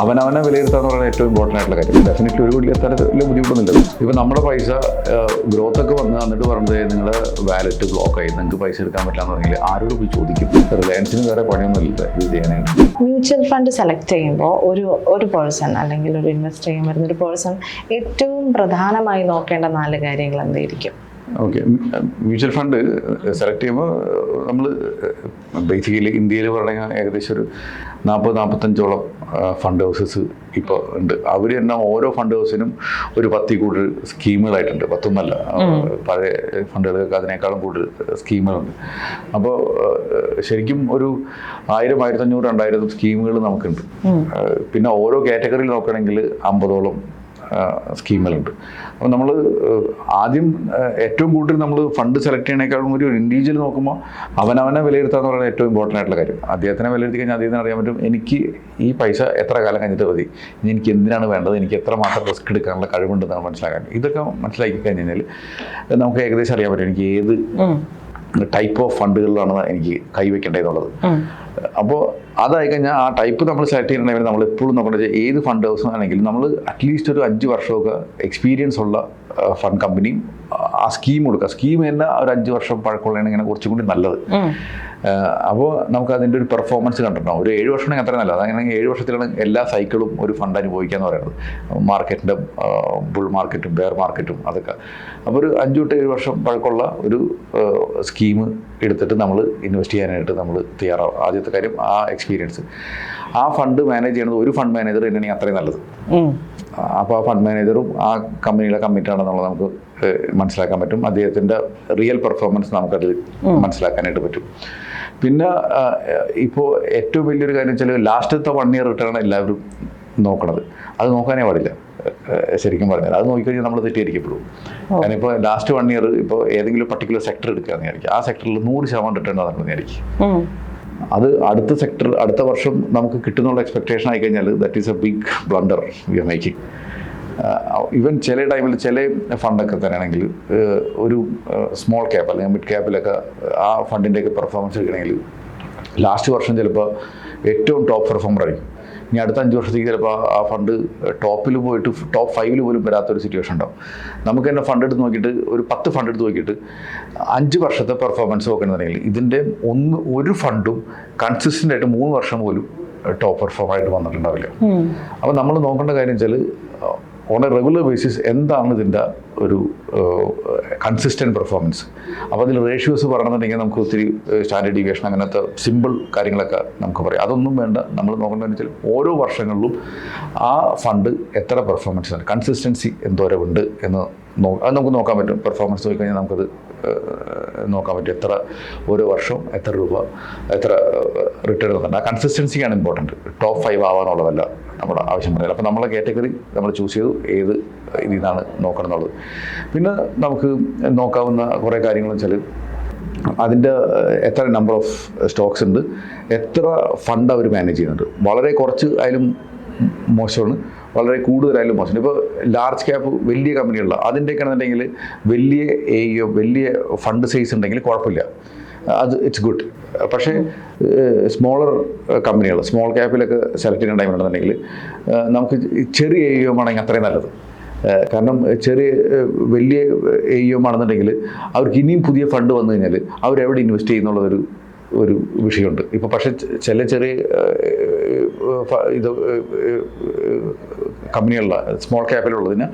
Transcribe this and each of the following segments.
അവനവനെ വിലയിരുത്താന്ന് പറയുന്നത് ഏറ്റവും ഇമ്പോർട്ടന്റ് ആയിട്ടുള്ള കാര്യം. ഡെഫിനറ്റ്ലി ഒരു കൂടി വലിയ ബുദ്ധിമുട്ടൊന്നുമില്ല. ഇപ്പം നമ്മുടെ പൈസ ഗ്രോത്ത് ഒക്കെ വന്ന് എന്നിട്ട് പറഞ്ഞത് നിങ്ങൾ വാലറ്റ് ബ്ലോക്ക് ആയി നിങ്ങൾക്ക് പൈസ എടുക്കാൻ പറ്റാന്ന് പറഞ്ഞാൽ ആരോട് പോയി ചോദിക്കും? റിലയൻസിന് വേറെ പണിയൊന്നുമില്ല ഇത് ചെയ്യാനായിട്ട് മ്യൂച്വൽ ഫണ്ട് സെലക്ട് ചെയ്യുമ്പോൾ ഒരു ഒരു പേഴ്സൺ അല്ലെങ്കിൽ ഒരു ഇൻവെസ്റ്റ് ചെയ്യാൻ വരുന്ന ഒരു പേഴ്സൺ ഏറ്റവും പ്രധാനമായി നോക്കേണ്ട നാല് കാര്യങ്ങൾ എന്തായിരിക്കും? ഓക്കെ മ്യൂച്വൽ ഫണ്ട് സെലക്ട് ചെയ്യുമ്പോൾ നമ്മൾ ബേസിക്കലി ഇന്ത്യയിൽ പറഞ്ഞാൽ ഏകദേശം ഒരു നാൽപ്പത് നാൽപ്പത്തഞ്ചോളം ഫണ്ട് ഹൗസസ് ഇപ്പോൾ ഉണ്ട്. അവർ തന്നെ ഓരോ ഫണ്ട് ഹൗസിനും ഒരു പത്തി കൂടുതൽ സ്കീമുകളായിട്ടുണ്ട്. പത്തൊന്നല്ല പഴയ ഫണ്ടുകൾക്ക് അതിനേക്കാളും കൂടുതൽ സ്കീമുകളുണ്ട്. അപ്പോൾ ശരിക്കും ഒരു ആയിരം ആയിരത്തഞ്ഞൂറ് രണ്ടായിരം സ്കീമുകൾ നമുക്കുണ്ട്. പിന്നെ ഓരോ കാറ്റഗറിയിൽ നോക്കുകയാണെങ്കിൽ അമ്പതോളം സ്കീമുകളുണ്ട്. അപ്പോൾ നമ്മൾ ആദ്യം ഏറ്റവും കൂടുതൽ നമ്മൾ ഫണ്ട് സെലക്ട് ചെയ്യണേക്കാളും ഒരു ഇൻഡിവിജ്വൽ നോക്കുമ്പോൾ അവനവനെ വിലയിരുത്തുക എന്ന് പറയുന്നത് ഏറ്റവും ഇമ്പോർട്ടന്റ് ആയിട്ടുള്ള കാര്യം. അദ്ദേഹത്തിനെ വിലയിരുത്തി കഴിഞ്ഞാൽ അദ്ദേഹത്തിന് അറിയാൻ പറ്റും എനിക്ക് ഈ പൈസ എത്ര കാലം കഴിഞ്ഞിട്ട് മതി ഇനി എനിക്ക് എന്തിനാണ് വേണ്ടത് എനിക്ക് എത്ര മാത്രം റിസ്ക് എടുക്കാനുള്ള കഴിവുണ്ടെന്നാണ് മനസ്സിലാക്കാൻ. ഇതൊക്കെ മനസ്സിലാക്കി കഴിഞ്ഞ് കഴിഞ്ഞാൽ നമുക്ക് ഏകദേശം അറിയാൻ പറ്റും എനിക്ക് ഏത് ടൈപ്പ് ഓഫ് ഫണ്ടുകളിലാണ് എനിക്ക് കൈവയ്ക്കേണ്ടതെന്നുള്ളത്. അപ്പോൾ അതായി കഴിഞ്ഞാൽ ആ ടൈപ്പ് നമ്മൾ സെലക്ട് ചെയ്യണമെങ്കിൽ നമ്മൾ എപ്പോഴും നോക്കേണ്ടത് ഏത് ഫണ്ട് ഹൗസ് ആണെങ്കിലും നമ്മൾ അറ്റ്ലീസ്റ്റ് ഒരു അഞ്ച് വർഷമൊക്കെ എക്സ്പീരിയൻസ് ഉള്ള ഫണ്ട് കമ്പനിയും ആ സ്കീം കൊടുക്കുക. സ്കീം തന്നെ ഒരു അഞ്ച് വർഷം പഴക്കമുള്ളതാണ് ഇങ്ങനെ കുറച്ചും കൂടി നല്ലത്. അപ്പോൾ നമുക്ക് അതിന്റെ ഒരു പെർഫോമൻസ് കണ്ടിട്ടുണ്ടാവും ഒരു ഏഴ് വർഷം അത്ര നല്ലത്. അങ്ങനെ ഏഴ് വർഷത്തിലാണ് എല്ലാ സൈക്കിളും ഒരു ഫണ്ട് അനുഭവിക്കുക എന്ന് പറയുന്നത് മാർക്കറ്റിന്റെ ബുൾ മാർക്കറ്റും ബെയർ മാർക്കറ്റും അതൊക്കെ. അപ്പോൾ ഒരു അഞ്ചു തൊട്ട് ഏഴ് വർഷം പഴക്കമുള്ള ഒരു സ്കീം എടുത്തിട്ട് നമ്മൾ ഇൻവെസ്റ്റ് ചെയ്യാനായിട്ട് നമ്മൾ തയ്യാറാവും ആദ്യത്തെ കാര്യം ആ എക്സ്പീരിയൻസ് ആ ഫണ്ട് മാനേജ് ചെയ്യുന്നത് ഒരു ഫണ്ട് മാനേജർ തന്നെയാണെങ്കിൽ അത്രയും നല്ലത്. അപ്പോൾ ആ ഫണ്ട് മാനേജറും ആ കമ്പനിയുടെ കമ്മിറ്റ് ആണെന്നുള്ളത് നമുക്ക് മനസ്സിലാക്കാൻ പറ്റും. അദ്ദേഹത്തിന്റെ റിയൽ പെർഫോമൻസ് നമുക്കത് മനസ്സിലാക്കാനായിട്ട് പറ്റും. പിന്നെ ഇപ്പോൾ ഏറ്റവും വലിയൊരു കാര്യം വെച്ചാൽ ലാസ്റ്റത്തെ വൺ ഇയർ റിട്ടേൺ എല്ലാവരും നോക്കണത്. അത് നോക്കാനേ പാടില്ല. ശരിക്കും പറഞ്ഞാൽ. അത് നോക്കിക്കഴിഞ്ഞാൽ നമ്മൾ തെറ്റിയിരിക്കപ്പെടും കാരണം ഇപ്പോൾ ലാസ്റ്റ് വൺ ഇയർ ഇപ്പോൾ ഏതെങ്കിലും പർട്ടിക്കുലർ സെക്ടർ എടുക്കുകയാണെന്ന് വിചാരിക്കും ആ സെക്ടറിൽ നൂറ് ശതമാനം റിട്ടേൺ വന്നിട്ടുണ്ടെന്ന് വിചാരിക്കും അത് അടുത്ത സെക്ടർ അടുത്ത വർഷം നമുക്ക് കിട്ടുന്നുള്ള എക്സ്പെക്ടേഷൻ ആയി കഴിഞ്ഞാൽ that is a big blunder we are making even ചില ടൈമിൽ ചില ഫണ്ടൊക്കെ തന്നെയാണെങ്കിൽ ഒരു സ്മോൾ ക്യാപ്പ് അല്ലെങ്കിൽ മിഡ് ക്യാപ്പിലൊക്കെ ആ ഫണ്ടിന്റെയൊക്കെ പെർഫോമൻസ് എടുക്കണമെങ്കിൽ ലാസ്റ്റ് വർഷം ചിലപ്പോൾ ഏറ്റവും ടോപ്പ് പെർഫോമർ ആയിരിക്കും. ഇനി അടുത്ത അഞ്ച് വർഷത്തേക്ക് ചിലപ്പോൾ ആ ഫണ്ട് ടോപ്പിൽ പോയിട്ട് ടോപ്പ് ഫൈവിൽ പോലും വരാത്തൊരു സിറ്റുവേഷൻ ഉണ്ടാവും. നമുക്ക് തന്നെ ഫണ്ട് എടുത്ത് നോക്കിയിട്ട് ഒരു പത്ത് ഫണ്ട് എടുത്ത് നോക്കിയിട്ട് അഞ്ച് വർഷത്തെ പെർഫോമൻസ് നോക്കണമെന്നുണ്ടെങ്കിൽ ഇതിന്റെ ഒന്ന് ഒരു ഫണ്ടും കൺസിസ്റ്റന്റ് ആയിട്ട് മൂന്ന് വർഷം പോലും ടോപ്പ് പെർഫോം ആയിട്ട് വന്നിട്ടുണ്ടാവില്ല. അപ്പോൾ നമ്മൾ നോക്കേണ്ട കാര്യം വെച്ചാൽ ഓൺ എ റെഗുലർ ബേസിസ് എന്താണ് ഇതിന്റെ ഒരു കൺസിസ്റ്റന്റ് പെർഫോമൻസ് അപ്പോൾ അതിൽ റേഷ്യോസ് പറയണമെന്നുണ്ടെങ്കിൽ നമുക്ക് ഒത്തിരി സ്റ്റാൻഡേർഡ് ഡീവിയേഷൻ അങ്ങനത്തെ സിമ്പിൾ കാര്യങ്ങളൊക്കെ നമുക്ക് പറയാം. അതൊന്നും വേണ്ട. നമ്മൾ നോക്കേണ്ടതെന്ന് വെച്ചാൽ ഓരോ വർഷങ്ങളിലും ആ ഫണ്ട് എത്ര പെർഫോമൻസ് ആണ്? കൺസിസ്റ്റൻസി എന്തോരം ഉണ്ട് എന്ന് നോ അത് നമുക്ക് നോക്കാൻ പറ്റും. പെർഫോമൻസ് നോക്കിക്കഴിഞ്ഞാൽ നമുക്കത് നോക്കാൻ പറ്റും എത്ര ഒരു വർഷം എത്ര രൂപ എത്ര റിട്ടേൺ നോക്കണ്ട ആ കൺസിസ്റ്റൻസിയാണ് ഇമ്പോർട്ടന്റ് ടോപ്പ് ഫൈവ് ആവാന്നുള്ളതല്ല നമ്മുടെ ആവശ്യം പറയുന്നത്. അപ്പോൾ നമ്മളെ കാറ്റഗറി നമ്മൾ ചൂസ് ചെയ്തു ഏത് ഇതിൽ നിന്നാണ് നോക്കണം എന്നുള്ളത് പിന്നെ നമുക്ക് നോക്കാവുന്ന കുറേ കാര്യങ്ങൾ വെച്ചാൽ അതിന്റെ എത്ര നമ്പർ ഓഫ് സ്റ്റോക്സ് ഉണ്ട് എത്ര ഫണ്ട് അവർ മാനേജ് ചെയ്യുന്നുണ്ട്. വളരെ കുറച്ച് ആയാലും മോശമാണ്. വളരെ കൂടുതലായാലും മോശം. ഇപ്പോൾ ലാർജ് ക്യാപ്പ് വലിയ കമ്പനികളുള്ള അതിന്റെയൊക്കെ ആണെന്നുണ്ടെങ്കിൽ വലിയ എയോ വലിയ ഫണ്ട് സൈസ് ഉണ്ടെങ്കിൽ കുഴപ്പമില്ല. അത് ഇറ്റ്സ് ഗുഡ് പക്ഷേ സ്മോളർ കമ്പനികൾ സ്മോൾ ക്യാപ്പിലൊക്കെ സെലക്ട് ചെയ്യുന്ന ടൈമിലുണ്ടെന്നുണ്ടെങ്കിൽ നമുക്ക് ഈ ചെറിയ എയോ ആണെങ്കിൽ അത്രയും നല്ലത്. കാരണം ചെറിയ വലിയ എം ആണെന്നുണ്ടെങ്കിൽ അവർക്ക് ഇനിയും പുതിയ ഫണ്ട് വന്നു കഴിഞ്ഞാൽ അവരെവിടെ ഇൻവെസ്റ്റ് ചെയ്യുന്നുള്ളതൊരു ഒരു വിഷയമുണ്ട്. ഇപ്പോൾ പക്ഷേ ചില ചെറിയ ഇത് കമ്പനികളിലെ സ്മോൾ ക്യാപ്പിലുള്ളതിന്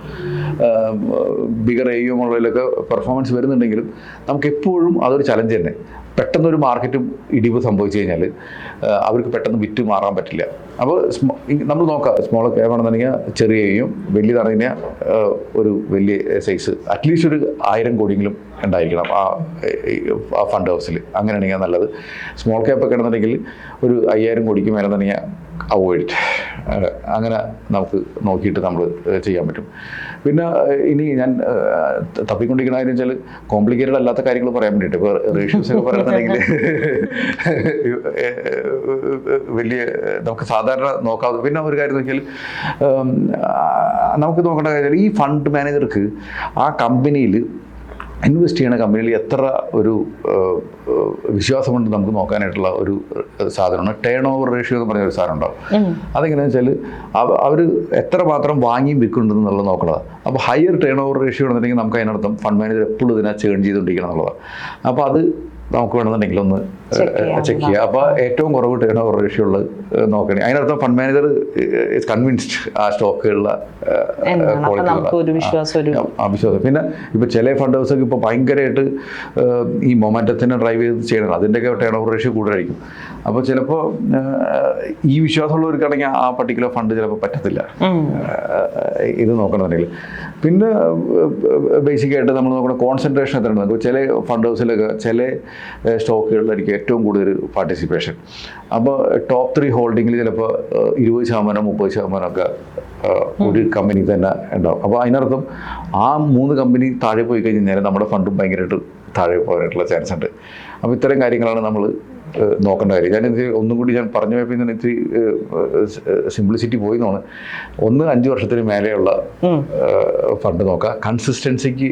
ബിഗർ എം ഉള്ളതിലൊക്കെ പെർഫോമൻസ് വരുന്നുണ്ടെങ്കിലും നമുക്ക് എപ്പോഴും അതൊരു ചലഞ്ച് തന്നെ. പെട്ടെന്നൊരു മാർക്കറ്റും ഇടിവ് സംഭവിച്ചു കഴിഞ്ഞാൽ അവർക്ക് പെട്ടെന്ന് വിറ്റ് മാറാൻ പറ്റില്ല. അപ്പോൾ നമ്മൾ നോക്കാം. സ്മോൾ ക്യാബ് ആണെന്നുണ്ടെങ്കിൽ ചെറിയയും വലിയതാണെങ്കിൽ ഒരു വലിയ സൈസ് അറ്റ്ലീസ്റ്റ് ഒരു ആയിരം കോടിയെങ്കിലും ഉണ്ടായിരിക്കണം ആ ആ ഫണ്ട് ഹൗസിൽ അങ്ങനെയാണെങ്കിൽ നല്ലത്. സ്മോൾ ക്യാപ്പ് ഒക്കെ ആണെന്നുണ്ടെങ്കിൽ ഒരു അയ്യായിരം കോടിക്ക് മേലെ തന്നെ അവോയ്ഡ് അങ്ങനെ നമുക്ക് നോക്കിയിട്ട് നമ്മൾ ചെയ്യാൻ പറ്റും. പിന്നെ ഇനി ഞാൻ തപ്പിക്കൊണ്ടിരിക്കുന്ന കാര്യം വെച്ചാൽ കോംപ്ലിക്കേറ്റഡ് അല്ലാത്ത കാര്യങ്ങൾ പറയാൻ വേണ്ടിയിട്ട്. ഇപ്പോൾ റേഷ്യൂസ് ഒക്കെ പറയുന്നുണ്ടെങ്കിൽ വലിയ നമുക്ക് സാധാരണ നോക്കാവുന്ന പിന്നെ ഒരു കാര്യം വെച്ചാൽ നമുക്ക് നോക്കേണ്ട കാര്യം ഈ ഫണ്ട് മാനേജർക്ക് ആ കമ്പനിയിൽ ഇൻവെസ്റ്റ് ചെയ്യുന്ന കമ്പനിയിൽ എത്ര ഒരു വിശ്വാസമുണ്ട് നമുക്ക് നോക്കാനായിട്ടുള്ള ഒരു സാധനമാണ്. ടേൺ ഓവർ റേഷ്യോ എന്ന് പറഞ്ഞ ഒരു സാധനം ഉണ്ടാവും. അതെങ്ങനെയാണെന്ന് വെച്ചാൽ അവർ എത്ര മാത്രം വാങ്ങിയും വിൽക്കുന്നുണ്ടെന്നുള്ളത് നോക്കണതാണ് അപ്പോൾ ഹയർ ടേൺ ഓവർ റേഷ്യോ ഉണ്ടെന്നുണ്ടെങ്കിൽ നമുക്ക് അതിനർത്ഥം ഫണ്ട് മാനേജർ എപ്പോഴും ഇതിനെ ചേൺ ചെയ്തുകൊണ്ടിരിക്കണം എന്നുള്ളതാണ് അപ്പോൾ അത് നമുക്ക് വേണമെന്നുണ്ടെങ്കിൽ ഒന്ന് ചെക്ക് ചെയ്യുക അപ്പോൾ ഏറ്റവും കുറവ് ടേൺ ഓവർ റേഷ്യോ ഉള്ളത് ഏഹ്, നോക്കണേ. അതിനർത്ഥം ഫണ്ട് മാനേജർ കൺവിൻസ്ഡ് ആ സ്റ്റോക്കുകളുടെ വിശ്വാസം പിന്നെ ഇപ്പോൾ ചില ഫണ്ട് ഹൗസൊക്കെ ഇപ്പോൾ ഭയങ്കരമായിട്ട് ഈ മൊമെന്റത്തിനെ ഡ്രൈവ് ചെയ്ത് ചെയ്യണം അതിന്റെയൊക്കെ ടേൺ ഓവർ റേഷ്യോ കൂടുതലായിരിക്കും. അപ്പോൾ ചിലപ്പോൾ ഈ വിശ്വാസമുള്ളവർക്കാണെങ്കിൽ ആ പർട്ടിക്കുലർ ഫണ്ട് ചിലപ്പോൾ പറ്റത്തില്ല. ഇത് നോക്കണമെന്നുണ്ടെങ്കിൽ. പിന്നെ ബേസിക്കായിട്ട് നമ്മൾ നോക്കുന്ന കോൺസെൻട്രേഷൻ എത്ര ചില ഫണ്ട് ഹൗസിലൊക്കെ ചില സ്റ്റോക്കുകളിലായിരിക്കും ഏറ്റവും കൂടുതൽ പാർട്ടിസിപ്പേഷൻ അപ്പോൾ ടോപ്പ് ത്രീ ഹോൾഡിങ്ങിൽ ചിലപ്പോൾ ഇരുപത് ശതമാനം മുപ്പത് ശതമാനമൊക്കെ ഒരു കമ്പനി തന്നെ ഉണ്ടാവും. അപ്പോൾ അതിനർത്ഥം ആ മൂന്ന് കമ്പനി താഴെ പോയി കഴിഞ്ഞാൽ നമ്മുടെ ഫണ്ടും ഭയങ്കരമായിട്ട് താഴെ പോകാനായിട്ടുള്ള ചാൻസ് ഉണ്ട്. അപ്പോൾ ഇത്തരം കാര്യങ്ങളാണ് നമ്മൾ നോക്കേണ്ട കാര്യം. ഞാൻ ഇത്തിരി ഒന്നും കൂടി ഞാൻ പറഞ്ഞു പോയപ്പോൾ ഇന്ന് ഇത്തിരി സിംപ്ലിസിറ്റി പോയി എന്നാണ് ഒന്ന് അഞ്ച് വർഷത്തിന് മേലെയുള്ള ഫണ്ട് നോക്കുക. കൺസിസ്റ്റൻസിക്ക്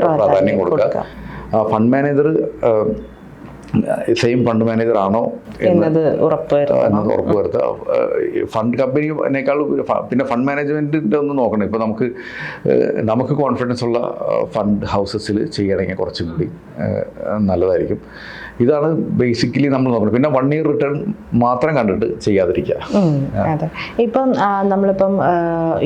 പ്രാധാന്യം കൊടുക്കുക. Fund manager same fund manager ആണോ എന്ന് എന്നത് ഉറപ്പുവരുത്തുക. ഫണ്ട് കമ്പനിനേക്കാൾ പിന്നെ ഫണ്ട് മാനേജ്മെന്റിന്റെ ഒന്ന് നോക്കണം. ഇപ്പോൾ നമുക്ക് നമുക്ക് കോൺഫിഡൻസ് ഉള്ള ഫണ്ട് ഹൗസസിൽ ചെയ്യണമെങ്കിൽ കുറച്ചും കൂടി നല്ലതായിരിക്കും. ഇതാണ് ബേസിക്കലി നമ്മൾ നോക്കുന്നത് പിന്നെ വൺ ഇയർ റിട്ടേൺ മാത്രം കണ്ടിട്ട് ചെയ്യാതിരിക്കുക. അതെ. ഇപ്പം നമ്മളിപ്പം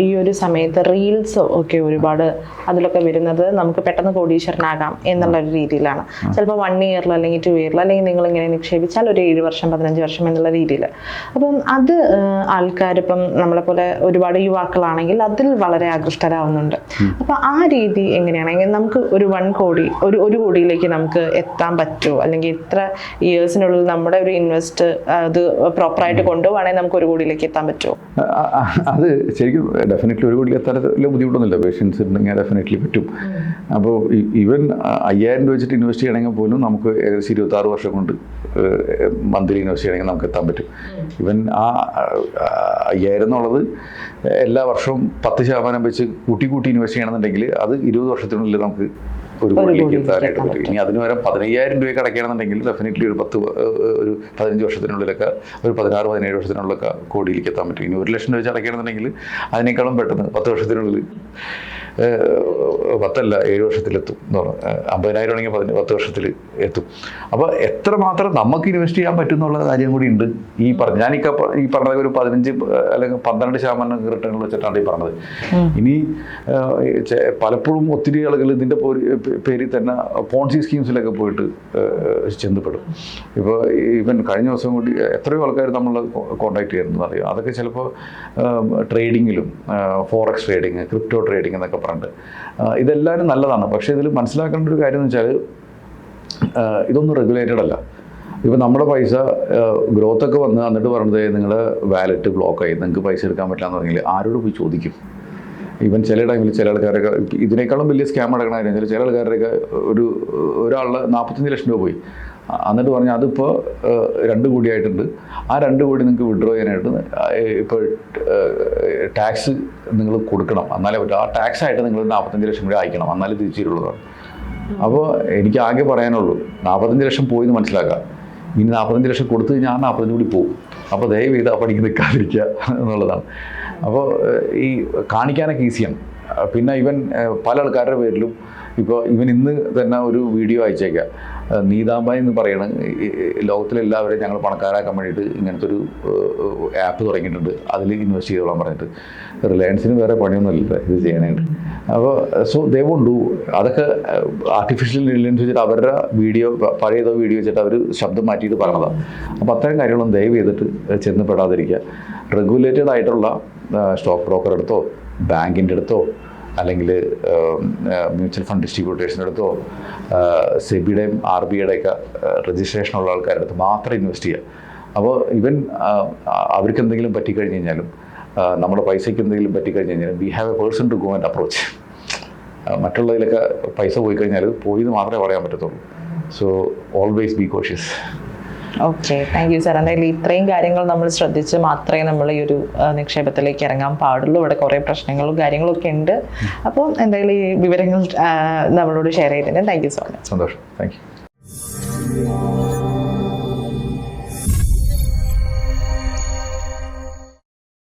ഈ ഒരു സമയത്ത് റീൽസ് ഒക്കെ ഒരുപാട് അതിലൊക്കെ വരുന്നത് നമുക്ക് പെട്ടെന്ന് കോടീശ്വരനാകാം എന്നുള്ള ഒരു രീതിയിലാണ്. ചിലപ്പോൾ വൺ ഇയറിൽ അല്ലെങ്കിൽ ടു ഇയറിൽ അല്ലെങ്കിൽ നിങ്ങൾ ഇങ്ങനെ നിക്ഷേപിച്ചാൽ ഒരു ഏഴ് വർഷം പതിനഞ്ച് വർഷം എന്നുള്ള രീതിയിൽ. അപ്പം അത് ആൾക്കാരിപ്പം നമ്മളെ പോലെ ഒരുപാട് യുവാക്കളാണെങ്കിൽ അതിൽ വളരെ ആകൃഷ്ടരാവുന്നുണ്ട്. അപ്പം ആ രീതി എങ്ങനെയാണെങ്കിൽ നമുക്ക് ഒരു വൺ കോടി ഒരു ഒരു കോടിയിലേക്ക് നമുക്ക് എത്താൻ പറ്റുമോ അല്ലെങ്കിൽ ഇത്ര ഇയേഴ്സിനുള്ളിൽ നമ്മുടെ ഒരു ഇൻവെസ്റ്റ് അത് പ്രോപ്പറായിട്ട് കൊണ്ടുപോവാണെങ്കിൽ നമുക്ക് ഒരു കോടിയിലേക്ക് എത്താൻ പറ്റുമോ അത് ശരിക്കും ഡെഫിനറ്റ്ലി ഒരു കോടി എത്താൻ ബുദ്ധിമുട്ടൊന്നുമില്ല. പേഷ്യൻസ് ഉണ്ടെങ്കിൽ ഡെഫിനറ്റ്ലി പറ്റും. അപ്പോൾ ഈവൻ അയ്യായിരം രൂപ വെച്ചിട്ട് ഇൻവെസ്റ്റ് ചെയ്യണമെങ്കിൽ പോലും നമുക്ക് ഏകദേശം ഇരുപത്തി ആറ് വർഷം കൊണ്ട് മന്ത്ലി ഇൻവെസ്റ്റ് ചെയ്യണമെങ്കിൽ നമുക്ക് എത്താൻ പറ്റും. ഇവൻ ആ അയ്യായിരം എന്നുള്ളത് എല്ലാ വർഷവും പത്ത് ശതമാനം വെച്ച് കൂട്ടി കൂട്ടി ഇൻവെസ്റ്റ് ചെയ്യണമെന്നുണ്ടെങ്കിൽ അത് ഇരുപത് വർഷത്തിനുള്ളിൽ നമുക്ക് ഒരു കോടിയിലേക്ക് എത്താനായിട്ട് പറ്റും ഇനി അതിന് വരെ പതിനയ്യായിരം രൂപയ്ക്ക് അടയ്ക്കണമെന്നുണ്ടെങ്കിൽ ഡെഫിനറ്റ്ലി ഒരു പത്ത് ഒരു പതിനഞ്ച് വർഷത്തിനുള്ളിലൊക്കെ ഒരു പതിനാറ് പതിനേഴ് വർഷത്തിനുള്ളിലൊക്കെ കോടിയിലേക്ക് എത്താൻ പറ്റും. ഇനി ഒരു ലക്ഷം രൂപ വെച്ച് അടയ്ക്കണമെന്നുണ്ടെങ്കിൽ അതിനേക്കാളും പെട്ടെന്ന് പത്ത് വർഷത്തിനുള്ളിൽ പത്തല്ല ഏഴ് വർഷത്തിലെത്തും എന്ന് പറഞ്ഞു. ഏഹ് അമ്പതിനായിരം ആണെങ്കിൽ പതിന് പത്ത് വർഷത്തിൽ എത്തും. അപ്പോൾ എത്രമാത്രം നമുക്ക് ഇൻവെസ്റ്റ് ചെയ്യാൻ പറ്റും എന്നുള്ള കാര്യം കൂടി ഉണ്ട് ഈ പറഞ്ഞ ഞാൻ ഈ പറഞ്ഞത് ഒരു പതിനഞ്ച് അല്ലെങ്കിൽ പന്ത്രണ്ട് ശതമാനം റിട്ടേണുകൾ വെച്ചിട്ടാണ് ഈ പറഞ്ഞത്. ഇനി പലപ്പോഴും ഒത്തിരി ആളുകൾ ഇതിന്റെ പേരിൽ തന്നെ പോൺസി സ്കീംസിലൊക്കെ പോയിട്ട് ചെന്നപ്പെടും. ഇപ്പോൾ ഈവൻ കഴിഞ്ഞ ദിവസം കൂടി എത്രയോ ആൾക്കാർ നമ്മൾ കോൺടാക്ട് ചെയ്യുന്നത് അറിയാം. അതൊക്കെ ചിലപ്പോൾ ട്രേഡിങ്ങിലും ഫോറക്സ് ട്രേഡിങ് ക്രിപ്റ്റോ ട്രേഡിംഗ് എന്നൊക്കെ പറഞ്ഞിട്ട്. ഇതെല്ലാവരും നല്ലതാണ്. പക്ഷേ ഇതിൽ മനസ്സിലാക്കേണ്ട ഒരു കാര്യം എന്ന് വെച്ചാൽ ഇതൊന്നും റെഗുലേറ്റഡ് അല്ല. ഇപ്പം നമ്മുടെ പൈസ ഗ്രോത്തൊക്കെ വന്ന് എന്നിട്ട് പറഞ്ഞത് നിങ്ങളുടെ വാലറ്റ് ബ്ലോക്ക് ആയി നിങ്ങൾക്ക് പൈസ എടുക്കാൻ പറ്റില്ല എന്ന് പറഞ്ഞാൽ ആരോട് പോയി ചോദിക്കും? ഈവൻ ചില ടൈമിൽ ചില ആൾക്കാരൊക്കെ ഇതിനേക്കാളും വലിയ സ്കാം നടക്കണ കാര്യം വെച്ചാൽ ചില ആൾക്കാരുടെയൊക്കെ ഒരു ഒരാളുടെ നാൽപ്പത്തഞ്ച് ലക്ഷം രൂപ പോയി. എന്നിട്ട് പറഞ്ഞാൽ അതിപ്പോൾ രണ്ട് കോടിയായിട്ടുണ്ട് ആ രണ്ട് കോടി നിങ്ങൾക്ക് വിഡ്രോ ചെയ്യാനായിട്ട് ഇപ്പോൾ ടാക്സ് നിങ്ങൾ കൊടുക്കണം. എന്നാലേ പറ്റും. ആ ടാക്സ് ആയിട്ട് നിങ്ങൾ നാൽപ്പത്തഞ്ച് ലക്ഷം രൂപ അയക്കണം. എന്നാലേ തിരിച്ചു തരുള്ളൂ അപ്പോൾ എനിക്ക് ആകെ പറയാനുള്ളൂ നാൽപ്പത്തഞ്ച് ലക്ഷം പോയി എന്ന് മനസ്സിലാക്കുക. ഇനി നാൽപ്പത്തഞ്ച് ലക്ഷം കൊടുത്തു കഴിഞ്ഞാൽ ആ നാൽപ്പത്തഞ്ച് കൂടി പോകും അപ്പോൾ ദയവ് ചെയ്ത് ആ പണിക്ക് നിൽക്കാതിരിക്കുക എന്നുള്ളതാണ്. അപ്പോൾ ഈ കാണിക്കാനൊക്കെ ഈസിയാണ്. പിന്നെ ഇവൻ പല ആൾക്കാരുടെ പേരിലും ഇപ്പോൾ ഇവൻ ഇന്ന് തന്നെ ഒരു വീഡിയോ അയച്ചേക്കാം. നീതാമ്പ എന്ന് പറയണ ലോകത്തിലെല്ലാവരെയും ഞങ്ങൾ പണക്കാരാക്കാൻ വേണ്ടിയിട്ട് ഇങ്ങനത്തെ ഒരു ആപ്പ് തുടങ്ങിയിട്ടുണ്ട്. അതിൽ ഇൻവെസ്റ്റ് ചെയ്തോളാൻ പറഞ്ഞിട്ട്. റിലയൻസിന് വേറെ പണിയൊന്നുമില്ല ഇത് ചെയ്യാനായിട്ട് അപ്പോൾ സോ ദേ വോണ്ട് ഡു അതൊക്കെ ആർട്ടിഫിഷ്യൽ ഇന്റലിജൻസ് വെച്ചിട്ട് അവരുടെ വീഡിയോ പഴയതോ വീഡിയോ വെച്ചിട്ട് അവർ ശബ്ദം മാറ്റിയിട്ട് പറഞ്ഞതാണ് അപ്പോൾ അത്തരം കാര്യങ്ങളും ദയവ് ചെയ്തിട്ട് ചെന്ന് പെടാതിരിക്കുക. റെഗുലേറ്റഡ് ആയിട്ടുള്ള സ്റ്റോക്ക് ബ്രോക്കർ അടുത്തോ ബാങ്കിന്റെ അടുത്തോ അല്ലെങ്കിൽ മ്യൂച്വൽ ഫണ്ട് ഡിസ്ട്രിബ്യൂട്ടേഴ്സിന്റെ അടുത്തോ സെബിയുടെയും ആർ ബി ഐയുടെയൊക്കെ രജിസ്ട്രേഷൻ ഉള്ള ആൾക്കാരുടെ അടുത്ത് മാത്രം ഇൻവെസ്റ്റ് ചെയ്യുക. അപ്പോൾ ഇവൻ അവർക്ക് എന്തെങ്കിലും പറ്റിക്കഴിഞ്ഞ് കഴിഞ്ഞാലും നമ്മുടെ പൈസയ്ക്ക് എന്തെങ്കിലും പറ്റിക്കഴിഞ്ഞ് കഴിഞ്ഞാലും we have a person to go and approach മറ്റുള്ളതിലൊക്കെ പൈസ പോയി കഴിഞ്ഞാൽ പോയി എന്ന് മാത്രമേ പറയാൻ പറ്റത്തുള്ളൂ. So always be cautious okay thank you sir എന്തായാലും ഇത്രയും കാര്യങ്ങൾ നമ്മൾ ശ്രദ്ധിച്ച് മാത്രമേ നമ്മൾ ഈ ഒരു നിക്ഷേപത്തിലേക്ക് ഇറങ്ങാൻ പാടുള്ളൂ. ഇവിടെ കുറേ പ്രശ്നങ്ങളും കാര്യങ്ങളും ഒക്കെ ഉണ്ട്. അപ്പോൾ എന്തായാലും ഈ വിവരങ്ങൾ നമ്മളോട് ഷെയർ ചെയ്തതിന് താങ്ക് യു സോ മച്ച് സന്തോഷം. Thank you